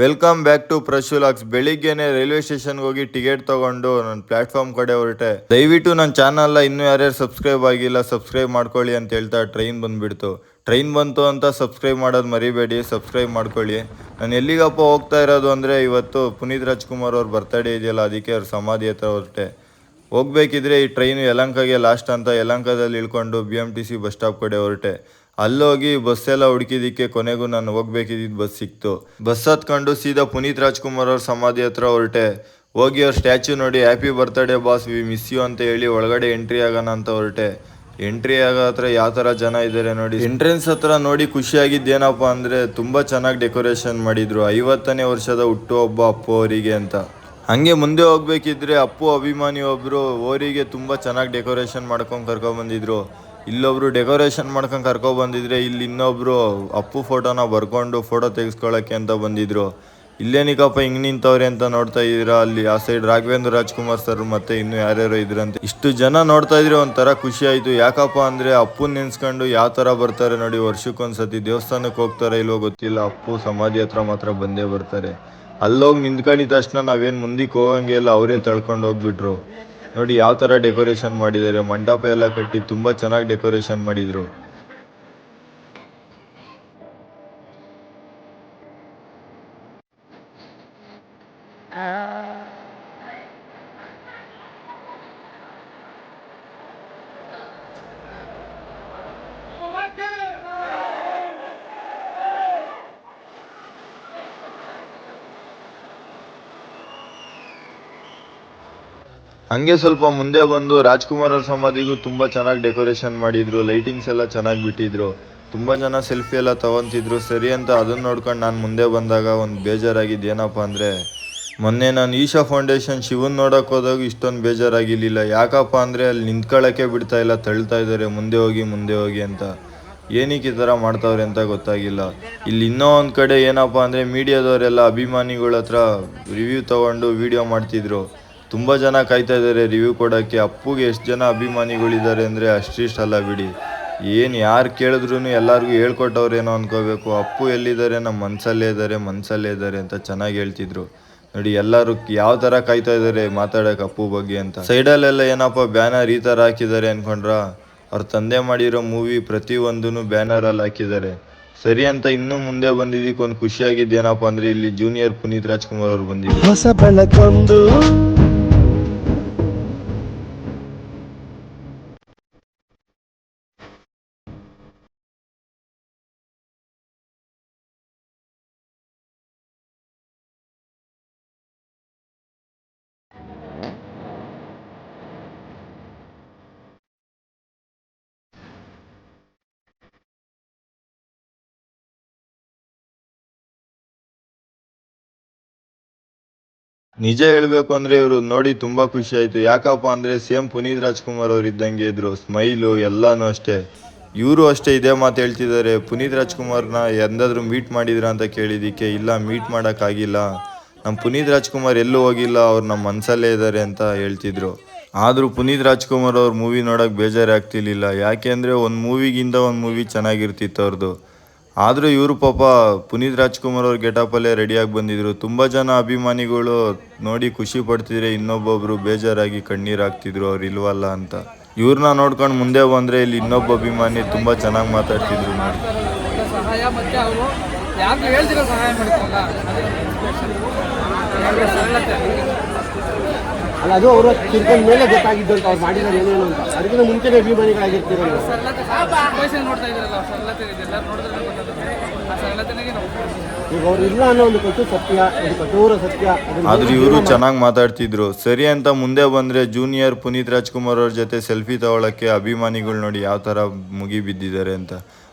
Welcome back to ಪ್ರಶುಲಾಕ್ಸ್ ಬೆಳಿಗ್ಗೆನೆ railway ಸ್ಟೇಷನ್ಗೆ ಹೋಗಿ ಟಿಕೆಟ್ ತಗೊಂಡು ನನ್ನ ಪ್ಲಾಟ್ಫಾರ್ಮ್ ಕಡೆ ಹೊರಟೆ. ದಯವಿಟ್ಟು ನನ್ನ ಚಾನಲ್ನ ಇನ್ನೂ ಯಾರ್ಯಾರು ಸಬ್ಸ್ಕ್ರೈಬ್ ಆಗಿಲ್ಲ ಸಬ್ಸ್ಕ್ರೈಬ್ ಮಾಡ್ಕೊಳ್ಳಿ ಅಂತ ಹೇಳ್ತಾ ಟ್ರೈನ್ ಬಂದ್ಬಿಡ್ತು. ಟ್ರೈನ್ ಬಂತು ಅಂತ ಸಬ್ಸ್ಕ್ರೈಬ್ ಮಾಡೋದು ಮರಿಬೇಡಿ ಸಬ್ಸ್ಕ್ರೈಬ್ ಮಾಡ್ಕೊಳ್ಳಿ. ನಾನು ಎಲ್ಲಿಗಪ್ಪ ಹೋಗ್ತಾ ಇರೋದು ಅಂದರೆ ಇವತ್ತು ಪುನೀತ್ ರಾಜ್ಕುಮಾರ್ ಅವ್ರ ಬರ್ತಡೇ ಇದೆಯಲ್ಲ, ಅದಕ್ಕೆ ಅವ್ರ ಸಮಾಧಿ ಹತ್ರ ಹೊರಟೆ. ಹೋಗ್ಬೇಕಿದ್ರೆ ಈ ಟ್ರೈನು ಯಲಂಕಗೆ ಲಾಸ್ಟ್ ಅಂತ ಯಲಂಕದಲ್ಲಿ ಇಳ್ಕೊಂಡು B M T C bus stop ಕಡೆ ಹೊರಟೆ. ಅಲ್ಲೋಗಿ ಬಸ್ ಎಲ್ಲ ಹುಡುಕಿದಿಕ್ಕೆ ಕೊನೆಗೂ ನಾನು ಹೋಗ್ಬೇಕಿದ್ದ ಬಸ್ ಸಿಕ್ತು. ಬಸ್ ಹತ್ಕೊಂಡು ಸೀದಾ ಪುನೀತ್ ರಾಜ್ಕುಮಾರ್ ಅವ್ರ ಸಮಾಧಿ ಹತ್ರ ಹೊರಟೆ. ಹೋಗಿ ಅವ್ರ ಸ್ಟ್ಯಾಚು ನೋಡಿ happy birthday boss we miss you ಅಂತ ಹೇಳಿ ಒಳಗಡೆ ಎಂಟ್ರಿ ಆಗೋಣ ಅಂತ ಹೊರಟೆ. ಎಂಟ್ರಿ ಆಗೋ ಹತ್ರ ಯಾವ ಥರ ಜನ ಇದ್ದಾರೆ ನೋಡಿ. ಎಂಟ್ರೆನ್ಸ್ ಹತ್ರ ನೋಡಿ ಖುಷಿಯಾಗಿದ್ದೇನಪ್ಪ ಅಂದರೆ ತುಂಬ ಚೆನ್ನಾಗಿ ಡೆಕೋರೇಷನ್ ಮಾಡಿದರು. ಐವತ್ತನೇ ವರ್ಷದ ಹುಟ್ಟುಹಬ್ಬ ಅಪ್ಪು ಅವರಿಗೆ ಅಂತ. ಹಂಗೆ ಮುಂದೆ ಹೋಗ್ಬೇಕಿದ್ರೆ ಅಪ್ಪು, ಅಭಿಮಾನಿ ಒಬ್ರು ಓರಿಗೆ ತುಂಬ ಚೆನ್ನಾಗಿ ಡೆಕೋರೇಷನ್ ಮಾಡ್ಕೊಂಡು ಕರ್ಕೊಂಡ್ ಬಂದಿದ್ರು. ಇಲ್ಲೊಬ್ರು ಡೆಕೋರೇಷನ್ ಮಾಡ್ಕೊಂಡು ಕರ್ಕೊಂಡ್ ಬಂದಿದ್ರೆ ಇಲ್ಲಿ ಇನ್ನೊಬ್ರು ಅಪ್ಪು ಫೋಟೋನ ಬರ್ಕೊಂಡು ಫೋಟೋ ತೆಗೆಸ್ಕೊಳ್ಳೋಕ್ಕೆ ಅಂತ ಬಂದಿದ್ರು. ಇಲ್ಲೇನಿಕಪ್ಪ ಹಿಂಗೆ ನಿಂತವ್ರೆ ಅಂತ ನೋಡ್ತಾ ಇದ್ದೀರಾ? ಅಲ್ಲಿ ಆ ಸೈಡ್ ರಾಘವೇಂದ್ರ ರಾಜ್ಕುಮಾರ್ ಸರ್ ಮತ್ತೆ ಇನ್ನು ಯಾರ್ಯಾರೋ ಇದ್ರಂತೆ. ಇಷ್ಟು ಜನ ನೋಡ್ತಾ ಇದ್ರೆ ಒಂಥರ ಖುಷಿ ಆಯ್ತು. ಯಾಕಪ್ಪ ಅಂದ್ರೆ ಅಪ್ಪು ನೆನ್ಸ್ಕೊಂಡು ಯಾವ ತರ ಬರ್ತಾರೆ ನೋಡಿ, ವರ್ಷಕ್ಕೊಂದ್ಸತಿ ದೇವಸ್ಥಾನಕ್ಕೆ ಹೋಗ್ತಾರೆ ಇಲ್ವೋ ಗೊತ್ತಿಲ್ಲ. ಅಪ್ಪು ಸಮಾಧಿ ಹತ್ರ ಮಾತ್ರ ಬಂದೇ ಬರ್ತಾರೆ. ಅಲ್ಲೋಗಿ ನಿಂತ್ಕೊಂಡಿದ್ದ ತಕ್ಷಣ ನಾವೇನು ಮುಂದಕ್ಕೆ ಹೋಗಂಗೆ ಇಲ್ಲ, ಅವರೇ ತಳ್ಕೊಂಡು ಹೋಗ್ಬಿಟ್ರು. ನೋಡಿ, ಯಾವ ತರ ಡೆಕೋರೇಷನ್ ಮಾಡಿದ್ದಾರೆ, ಮಂಟಪ ಎಲ್ಲ ಕಟ್ಟಿ ತುಂಬಾ ಚೆನ್ನಾಗಿ ಡೆಕೋರೇಷನ್ ಮಾಡಿದ್ರು. ಹಂಗೆ ಸ್ವಲ್ಪ ಮುಂದೆ ಬಂದು ರಾಜ್ಕುಮಾರ್ ಅವ್ರ ಸಮಾಧಿಗೂ ತುಂಬಾ ಚೆನ್ನಾಗಿ ಡೆಕೋರೇಷನ್ ಮಾಡಿದ್ರು ಲೈಟಿಂಗ್ಸ್ ಎಲ್ಲ ಚೆನ್ನಾಗಿ ಬಿಟ್ಟಿದ್ರು. ತುಂಬಾ ಜನ ಸೆಲ್ಫಿ ಎಲ್ಲ ತಗೊಂತಿದ್ರು. ಸರಿ ಅಂತ ಅದನ್ನ ನೋಡ್ಕೊಂಡು ನಾನು ಮುಂದೆ ಬಂದಾಗ ಒಂದು ಬೇಜಾರಾಗಿದ್ದು ಏನಪ್ಪ ಅಂದ್ರೆ, ಮೊನ್ನೆ ನಾನು ಈಶಾ ಫೌಂಡೇಶನ್ ಶಿವನ್ ನೋಡಕ್ ಹೋದಾಗ ಇಷ್ಟೊಂದು ಬೇಜಾರಾಗಿರಲಿಲ್ಲ. ಯಾಕಪ್ಪ ಅಂದ್ರೆ ಅಲ್ಲಿ ನಿಂತ್ಕೊಳ್ಳೋಕೆ ಬಿಡ್ತಾ ಇಲ್ಲ, ತಳ್ತಾ ಇದ್ದಾರೆ ಮುಂದೆ ಹೋಗಿ ಮುಂದೆ ಹೋಗಿ ಅಂತ. ಏನಕ್ಕೆ ಈ ಥರ ಮಾಡ್ತಾವ್ರೆ ಅಂತ ಗೊತ್ತಾಗಿಲ್ಲ. ಇಲ್ಲಿ ಇನ್ನೂ ಒಂದು ಕಡೆ ಏನಪ್ಪ ಅಂದರೆ ಮೀಡಿಯಾದವರೆಲ್ಲ ಅಭಿಮಾನಿಗಳ ಹತ್ರ ರಿವ್ಯೂ ತಗೊಂಡು ವಿಡಿಯೋ ಮಾಡ್ತಿದ್ರು. ತುಂಬ ಜನ ಕಾಯ್ತಾ ಇದ್ದಾರೆ ರಿವ್ಯೂ ಕೊಡೋಕ್ಕೆ. ಅಪ್ಪುಗೆ ಎಷ್ಟು ಜನ ಅಭಿಮಾನಿಗಳಿದ್ದಾರೆ ಅಂದರೆ ಅಷ್ಟಿಷ್ಟು ಅಲ್ಲ ಬಿಡಿ. ಏನು ಯಾರು ಕೇಳಿದ್ರು ಎಲ್ಲರಿಗೂ ಹೇಳ್ಕೊಟ್ಟವ್ರೇನೋ ಅನ್ಕೋಬೇಕು. ಅಪ್ಪು ಎಲ್ಲಿದ್ದಾರೆ? ನಮ್ಮ ಮನಸ್ಸಲ್ಲೇ ಇದ್ದಾರೆ ಮನಸ್ಸಲ್ಲೇ ಇದ್ದಾರೆ ಅಂತ ಚೆನ್ನಾಗಿ ಹೇಳ್ತಿದ್ರು. ನೋಡಿ, ಎಲ್ಲರೂ ಯಾವ ಥರ ಕಾಯ್ತಾ ಇದ್ದಾರೆ ಮಾತಾಡೋಕೆ ಅಪ್ಪು ಬಗ್ಗೆ ಅಂತ. ಸೈಡಲ್ಲೆಲ್ಲ ಏನಪ್ಪ ಬ್ಯಾನರ್ ಈ ಥರ ಹಾಕಿದ್ದಾರೆ ಅಂದ್ಕೊಂಡ್ರ ಅವ್ರ ತಂದೆ ಮಾಡಿರೋ ಮೂವಿ ಪ್ರತಿಯೊಂದೂ ಬ್ಯಾನರಲ್ಲಿ ಹಾಕಿದ್ದಾರೆ. ಸರಿ ಅಂತ ಇನ್ನೂ ಮುಂದೆ ಬಂದಿದ್ದಕ್ಕೆ ಒಂದು ಖುಷಿಯಾಗಿದ್ದೇನಪ್ಪ ಅಂದರೆ ಇಲ್ಲಿ ಜೂನಿಯರ್ ಪುನೀತ್ ರಾಜ್ಕುಮಾರ್ ಅವ್ರು ಬಂದಿದ್ರು ಹೊಸ ನಿಜ ಹೇಳಬೇಕು ಅಂದ್ರೆ ಇವರು ನೋಡಿ ತುಂಬಾ ಖುಷಿ ಆಯ್ತು. ಯಾಕಪ್ಪ ಅಂದ್ರೆ ಸೇಮ್ ಪುನೀತ್ ರಾಜ್ಕುಮಾರ್ ಅವ್ರು ಇದ್ದಂಗೆ ಇದ್ರು. ಸ್ಮೈಲು ಎಲ್ಲಾನು ಅಷ್ಟೇ. ಇವರು ಅಷ್ಟೇ ಇದೇ ಮಾತು ಹೇಳ್ತಿದ್ದಾರೆ ಪುನೀತ್ ರಾಜ್ಕುಮಾರ್ನ ಎಂದಾದ್ರೂ ಮೀಟ್ ಮಾಡಿದ್ರ ಅಂತ ಕೇಳಿದಿಕ್ಕೆ, ಇಲ್ಲ ಮೀಟ್ ಮಾಡೋಕ್ಕಾಗಿಲ್ಲ ನಮ್ಮ ಪುನೀತ್ ರಾಜ್ಕುಮಾರ್ ಎಲ್ಲೂ ಹೋಗಿಲ್ಲ, ಅವ್ರು ನಮ್ಮ ಮನಸ್ಸಲ್ಲೇ ಇದ್ದಾರೆ ಅಂತ ಹೇಳ್ತಿದ್ರು. ಆದರೂ ಪುನೀತ್ ರಾಜ್ಕುಮಾರ್ ಅವ್ರ ಮೂವಿ ನೋಡೋಕೆ ಬೇಜಾರಾಗ್ತಿರ್ಲಿಲ್ಲ. ಯಾಕೆ ಅಂದರೆ ಒಂದು ಮೂವಿಗಿಂತ ಒಂದು ಮೂವಿ ಚೆನ್ನಾಗಿರ್ತಿತ್ತು ಅವ್ರದ್ದು ಆದರೂ ಇವರು ಪಾಪ ಪುನೀತ್ ರಾಜ್ಕುಮಾರ್ ಅವ್ರ ಗೆಟಪಲ್ಲೇ ರೆಡಿಯಾಗಿ ಬಂದಿದ್ರು. ತುಂಬ ಜನ ಅಭಿಮಾನಿಗಳು ನೋಡಿ ಖುಷಿ ಪಡ್ತಿದ್ರೆ ಇನ್ನೊಬ್ಬೊಬ್ರು ಬೇಜಾರಾಗಿ ಕಣ್ಣೀರು ಹಾಕ್ತಿದ್ರು, ಅವ್ರು ಇಲ್ವಲ್ಲ ಅಂತ. ಇವ್ರನ್ನ ನೋಡ್ಕೊಂಡು ಮುಂದೆ ಬಂದರೆ ಇಲ್ಲಿ ಇನ್ನೊಬ್ಬ ಅಭಿಮಾನಿ ತುಂಬ ಚೆನ್ನಾಗಿ ಮಾತಾಡ್ತಿದ್ರು ನೋಡಿ. ಸಹಾಯ ಅಲ್ಲ ಅದು ಅವರು ತಿರ್ಕೊಂಡ ಮೇಲೆ ಗೊತ್ತಾಗಿದ್ದು ಅಂತ ಅವ್ರು ಮಾಡಿದ್ದಾರೆ ಏನೇನು ಅಂತ. ಅದಕ್ಕಿಂತ ಮುಂಚೆನೇ ಅಭಿಮಾನಿಗಳಾಗಿರ್ತೀರಲ್ಲ ಈಗ ಅವ್ರು ಇಲ್ಲ ಅನ್ನೋ ಒಂದು ಕಟ್ಟು ಸತ್ಯ ಒಂದು ಕಠೋರ ಸತ್ಯ ಆದ್ರೆ ಇವರು ಚೆನ್ನಾಗಿ ಮಾತಾಡ್ತಿದ್ರು. ಸರಿ ಅಂತ ಮುಂದೆ ಬಂದ್ರೆ ಜೂನಿಯರ್ ಪುನೀತ್ ರಾಜ್ಕುಮಾರ್ ಅವ್ರ ಜೊತೆ ಸೆಲ್ಫಿ ತಗೊಳಕ್ಕೆ ಅಭಿಮಾನಿಗಳು ನೋಡಿ ಯಾವ ತರ ಮುಗಿ ಬಿದ್ದಿದ್ದಾರೆ ಅಂತ.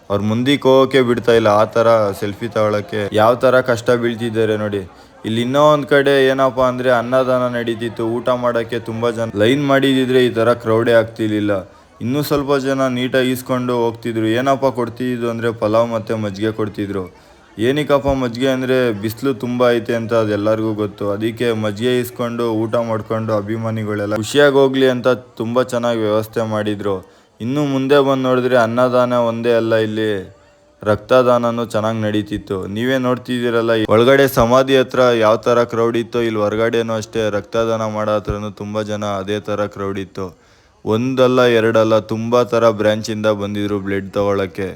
ಅವ್ರು ಮುಂದಕ್ಕೆ ಹೋಗೋಕೆ ಬಿಡ್ತಾ ಇಲ್ಲ ಆ ತರ ಸೆಲ್ಫಿ ತಗೊಳಕ್ಕೆ ಯಾವ ತರ ಕಷ್ಟ ಬೀಳ್ತಿದ್ದಾರೆ ನೋಡಿ. ಇಲ್ಲಿ ಇನ್ನೂ ಒಂದ್ ಕಡೆ ಏನಪ್ಪ ಅಂದ್ರೆ ಅನ್ನದಾನ ನಡೀತಿತ್ತು, ಊಟ ಮಾಡಕ್ಕೆ ತುಂಬಾ ಜನ ಲೈನ್ ಮಾಡಿದಿದ್ರೆ ಈ ತರ ಕ್ರೌಡೇ ಆಗ್ತಿರ್ಲಿಲ್ಲ. ಇನ್ನೂ ಸ್ವಲ್ಪ ಜನ ನೀಟಾಗಿ ಈಸ್ಕೊಂಡು ಹೋಗ್ತಿದ್ರು. ಏನಪ್ಪ ಕೊಡ್ತಿದ್ದು ಅಂದ್ರೆ ಪಲಾವ್ ಮತ್ತೆ ಮಜ್ಜಿಗೆ ಕೊಡ್ತಿದ್ರು. ಏನಕ್ಕಪ್ಪ ಮಜ್ಜಿಗೆ ಅಂದರೆ ಬಿಸಿಲು ತುಂಬ ಐತೆ ಅಂತ ಅದೆಲ್ಲರಿಗೂ ಗೊತ್ತು. ಅದಕ್ಕೆ ಮಜ್ಜಿಗೆ ಈಸ್ಕೊಂಡು ಊಟ ಮಾಡ್ಕೊಂಡು ಅಭಿಮಾನಿಗಳೆಲ್ಲ ಖುಷಿಯಾಗಿ ಹೋಗ್ಲಿ ಅಂತ ತುಂಬ ಚೆನ್ನಾಗಿ ವ್ಯವಸ್ಥೆ ಮಾಡಿದ್ರು. ಇನ್ನು ಮುಂದೆ ಬಂದು ನೋಡಿದ್ರೆ ಅನ್ನದಾನ ಒಂದೇ ಅಲ್ಲ ಇಲ್ಲಿ. ರಕ್ತದಾನನೂ ಚೆನ್ನಾಗಿ ನಡೀತಿತ್ತು. ನೀವೇ ನೋಡ್ತಿದ್ದೀರಲ್ಲ ಒಳಗಡೆ ಸಮಾಧಿ ಹತ್ರ ಯಾವ ಥರ ಕ್ರೌಡ್ ಇತ್ತು ಇಲ್ಲಿ ಹೊರಗಡೆನೂ ಅಷ್ಟೇ ರಕ್ತದಾನ ಮಾಡೋ ಹತ್ರನೂ ತುಂಬ ಜನ ಅದೇ ಥರ ಕ್ರೌಡ್ ಇತ್ತು. ಒಂದಲ್ಲ ಎರಡಲ್ಲ ತುಂಬ ಥರ ಬ್ರ್ಯಾಂಚಿಂದ ಬಂದಿದ್ರು ಬ್ಲಡ್ ತಗೊಳ್ಳೋಕ್ಕೆ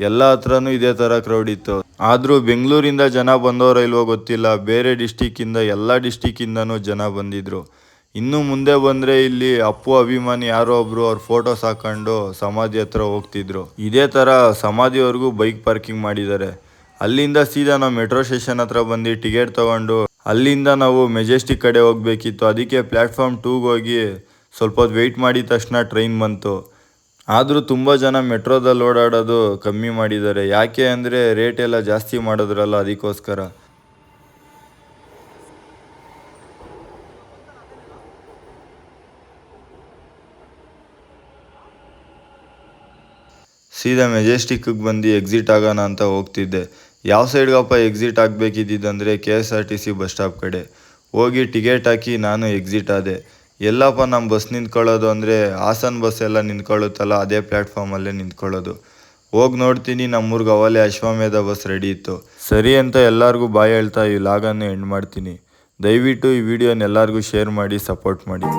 ಎಲ್ಲ ಹತ್ರನೂ ಇದೇ ಥರ ಕ್ರೌಡ್ ಇತ್ತು. ಆದರೂ ಬೆಂಗಳೂರಿಂದ ಜನ ಬಂದವರ ಇಲ್ವೋ ಗೊತ್ತಿಲ್ಲ, ಬೇರೆ ಡಿಸ್ಟಿಕ್ಕಿಂದ ಎಲ್ಲ ಡಿಸ್ಟಿಕ್ಕಿಂದನೂ ಜನ ಬಂದಿದ್ರು. ಇನ್ನು ಮುಂದೆ ಬಂದರೆ ಇಲ್ಲಿ ಅಪ್ಪು ಅಭಿಮಾನಿ ಯಾರೋ ಒಬ್ರು ಅವ್ರ ಫೋಟೋಸ್ ಹಾಕೊಂಡು ಸಮಾಧಿ ಹತ್ರ ಹೋಗ್ತಿದ್ರು. ಇದೇ ಥರ ಸಮಾಧಿವರೆಗೂ ಬೈಕ್ ಪಾರ್ಕಿಂಗ್ ಮಾಡಿದ್ದಾರೆ. ಅಲ್ಲಿಂದ ಸೀದಾ ನಾವು ಮೆಟ್ರೋ ಸ್ಟೇಷನ್ ಹತ್ರ ಬಂದು ಟಿಕೆಟ್ ತಗೊಂಡು ಅಲ್ಲಿಂದ ನಾವು ಮೆಜೆಸ್ಟಿಕ್ ಕಡೆ ಹೋಗ್ಬೇಕಿತ್ತು. ಅದಕ್ಕೆ ಪ್ಲ್ಯಾಟ್ಫಾರ್ಮ್ ಟೂಗೆ ಹೋಗಿ ಸ್ವಲ್ಪ ಹೊತ್ತು ವೆಯ್ಟ್ ಮಾಡಿದ ತಕ್ಷಣ ಟ್ರೈನ್ ಬಂತು. ಆದರೂ ತುಂಬ ಜನ ಮೆಟ್ರೋದಲ್ಲಿ ಓಡಾಡೋದು ಕಮ್ಮಿ ಮಾಡಿದ್ದಾರೆ. ಯಾಕೆ ಅಂದರೆ ರೇಟ್ ಎಲ್ಲ ಜಾಸ್ತಿ ಮಾಡಿದ್ರಲ್ಲ ಅದಕ್ಕೋಸ್ಕರ. ಸೀದಾ ಮೆಜೆಸ್ಟಿಕ್ಕಿಗೆ ಬಂದು ಎಕ್ಸಿಟ್ ಆಗೋಣ ಅಂತ ಹೋಗ್ತಿದ್ದೆ. ಯಾವ ಸೈಡ್ಗಪ್ಪ exit ಆಗಬೇಕಿದ್ದಂದರೆ K S R T C bus stop ಕಡೆ. ಹೋಗಿ ಟಿಕೆಟ್ ಹಾಕಿ ನಾನು ಎಕ್ಸಿಟ್ ಆದೆ. ಎಲ್ಲಪ್ಪ ನಮ್ಮ ಬಸ್ ನಿಂತ್ಕೊಳ್ಳೋದು ಅಂದರೆ ಹಾಸನ್ ಬಸ್ ಎಲ್ಲ ನಿಂತ್ಕೊಳ್ಳುತ್ತಲ್ಲ, ಅದೇ ಪ್ಲ್ಯಾಟ್ಫಾರ್ಮಲ್ಲೇ ನಿಂತ್ಕೊಳ್ಳೋದು. ಹೋಗಿ ನೋಡ್ತೀನಿ ನಮ್ಮೂರ್ಗೆ ಅವಲೇ ಅಶ್ವಮೇಧ ಬಸ್ ರೆಡಿ ಇತ್ತು. ಸರಿ ಅಂತ ಎಲ್ಲರಿಗೂ ಬಾಯ್ ಹೇಳ್ತಾ ಈ ಲಾಗನ್ನು ಎಂಡ್ ಮಾಡ್ತೀನಿ. ದಯವಿಟ್ಟು ಈ ವಿಡಿಯೋನ ಎಲ್ಲರಿಗೂ ಶೇರ್ ಮಾಡಿ ಸಪೋರ್ಟ್ ಮಾಡಿ.